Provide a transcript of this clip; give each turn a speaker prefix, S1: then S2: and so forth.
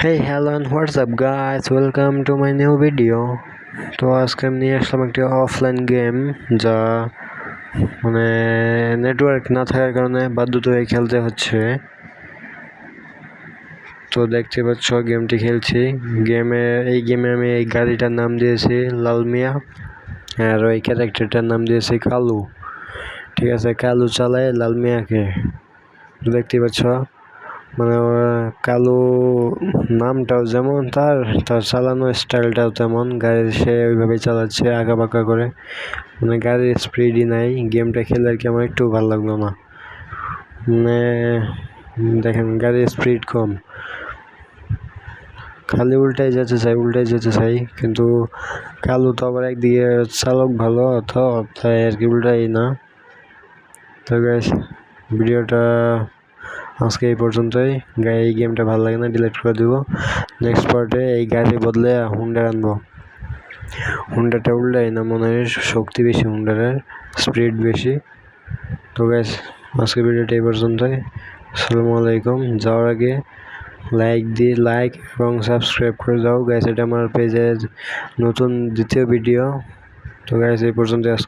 S1: Hello and what's up, guys? Welcome to my new video. তো আজকে আমি নিয়ে আসলাম একটি অফলাইন গেম যা মানে নেটওয়ার্ক না থাকার কারণে বাধ্যত হয়ে খেলতে হচ্ছে। তো দেখতে পাচ্ছ গেমটি খেলছি। গেমে এই গেমে আমি এই গাড়িটার নাম দিয়েছি, লালমিয়া। আর ওই ক্যারেক্টারটার নাম দিয়েছি কালু। ঠিক আছে, কালু চালায় লালমিয়াকে। দেখতে পাচ্ছ মানে কালো নামটাও যেমন তার তার চালানো স্টাইলটাও তেমন। গাড়ি সে ওইভাবে চালাচ্ছে আঁকা বাঁকা করে। মানে গাড়ির স্পিডই নাই গেমটা খেলে আর কি আমার একটু ভালো লাগল না। মানে দেখেন, গাড়ির স্পিড কম। খালি উল্টাই যেতে চাই, উল্টাই যেতে চাই, কিন্তু কালো তো আবার একদিকে চালক ভালো তো তাই আর কি উল্টাই না। তো ভিডিওটা আজকে এই পর্যন্তই। এই গেমটা ভালো লাগে না ডিলিট করে দিব। নেক্সট পার্টে এই গাড়ি বদলে হুন্ডা আনব। হুন্ডাটা উল্টাই না, মনে হয় শক্তি বেশি হুন্ডারের স্পিড বেশি। তো গ্যাস আজকে ভিডিওটা এই পর্যন্তই। আসসালামু আলাইকুম। যাওয়ার আগে লাইক দিয়ে লাইক এবং সাবস্ক্রাইব করে যাও গ্যাস এটা আমার পেজের নতুন দ্বিতীয় ভিডিও তো গ্যাস এই পর্যন্ত